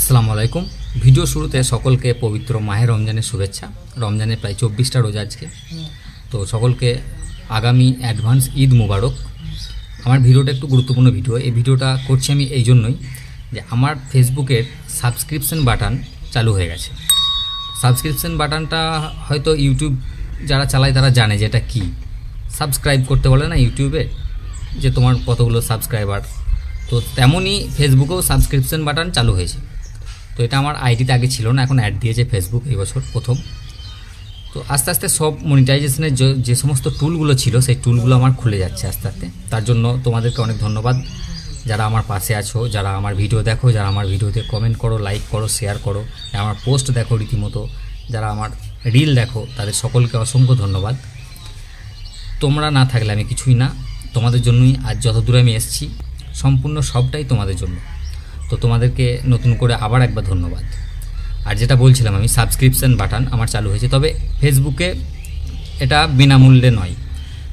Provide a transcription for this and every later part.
আসসালামু আলাইকুম। ভিডিও শুরুতে সকলকে পবিত্র মাহে রমজানের শুভেচ্ছা। রমজানের প্রায় চব্বিশটা রোজা আজকে। তো সকলকে আগামী অ্যাডভান্স ঈদ মুবারক। আমার ভিডিওটা একটু গুরুত্বপূর্ণ ভিডিও। এই ভিডিওটা করছি আমি এই জন্যই যে আমার ফেসবুকের সাবস্ক্রিপশন বাটন চালু হয়ে গেছে। সাবস্ক্রিপশন বাটনটা হয়তো ইউটিউব যারা চালায় তারা জানে যে এটা কী। সাবস্ক্রাইব করতে বলে না ইউটিউবে যে তোমার কতগুলো সাবস্ক্রাইবার। তো তেমনই ফেসবুকেও সাবস্ক্রিপশন বাটন চালু হয়েছে। তো এটা আমার আইডিতে আগে ছিল না, এখন অ্যাড দিয়েছে ফেসবুক এই বছর প্রথম। তো আস্তে আস্তে সব মনিটাইজেশনের যে- সমস্ত টুলগুলো ছিল, সেই টুলগুলো আমার খুলে যাচ্ছে আস্তে আস্তে। তার জন্য তোমাদেরকে অনেক ধন্যবাদ। যারা আমার পাশে আছো, যারা আমার ভিডিও দেখো, যারা আমার ভিডিওতে কমেন্ট করো লাইক করো শেয়ার করো যারা আমার পোস্ট দেখো রীতিমতো, যারা আমার রিল দেখো, তাদের সকলকে অসংখ্য ধন্যবাদ। তোমরা না থাকলে আমি কিছুই না। তোমাদের জন্যই আজ যত দূরে আমি এসেছি, সম্পূর্ণ সবটাই তোমাদের জন্য। তো তোমাদেরকে নতুন করে আবার একবার ধন্যবাদ। আর যেটা বলছিলাম আমি সাবস্ক্রিপশান বাটন আমার চালু হয়েছে। তবে ফেসবুকে এটা বিনামূল্যে নয়।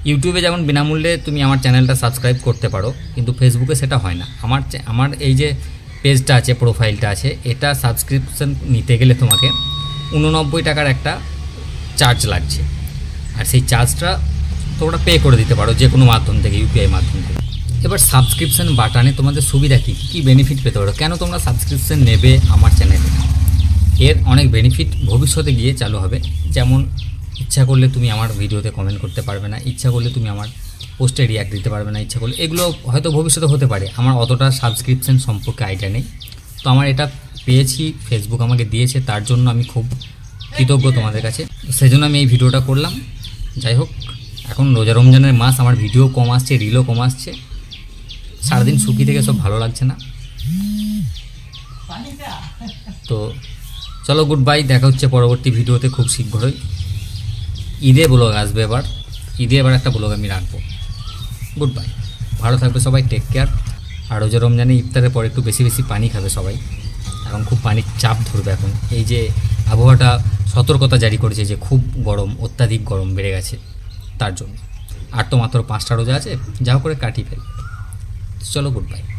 ইউটিউবে যেমন বিনামূল্যে তুমি আমার চ্যানেলটা সাবস্ক্রাইব করতে পারো, কিন্তু ফেসবুকে সেটা হয় না। আমার আমার এই যে পেজটা আছে প্রোফাইলটা আছে, এটা সাবস্ক্রিপশান নিতে গেলে তোমাকে উননব্বই টাকার একটা চার্জ লাগছে। আর সেই চার্জটা তোমরা পে করে দিতে পারো যে কোনো মাধ্যম থেকে ইউপিআই মাধ্যম থেকে। এবার সাবস্ক্রিপশন বাটনে তোমাদের সুবিধা কী? কী বেনিফিট পেতে পারো? কেন তোমরা সাবস্ক্রিপশন নেবে আমার চ্যানেলে এর অনেক বেনিফিট ভবিষ্যতে গিয়ে চালু হবে। যেমন, ইচ্ছা করলে তুমি আমার ভিডিওতে কমেন্ট করতে পারবে না। ইচ্ছা করলে তুমি আমার পোস্টে রিয়াক্ট দিতে পারবে না। ইচ্ছা করলে, এগুলো হয়তো ভবিষ্যতে হতে পারে। আমার অতটা সাবস্ক্রিপশন সম্পর্কে আইডিয়া নেই। তো আমার এটা পেয়েছি ফেসবুক আমাকে দিয়েছে, তার জন্য আমি খুব কৃতজ্ঞ তোমাদের কাছে। সেই জন্য আমি এই ভিডিওটা করলাম। যাই হোক, এখন রোজা রমজানের মাস, আমার ভিডিও কম আসছে রিলও কম আসছে। সারাদিন সুখী থেকে সব ভালো লাগছে না? তো চলো গুড বাই দেখা হচ্ছে পরবর্তী ভিডিওতে খুব শীঘ্রই। ঈদে ব্লগ আসবে এবার। ঈদে এবার একটা ব্লগ আমি রাখব। গুড বাই ভালো থাকবে সবাই টেক কেয়ার আর রোজা রমজানে ইফতারের পর একটু বেশি বেশি পানি খাবে সবাই। এখন খুব পানির চাপ ধরবে এখন। এই যে আবহাওয়াটা সতর্কতা জারি করেছে যে খুব গরম অত্যাধিক গরম বেড়ে গেছে তার জন্য। আর তো মাত্র পাঁচটা রোজা আছে যা করে কাটিয়ে ফেল। চলো গুড বাই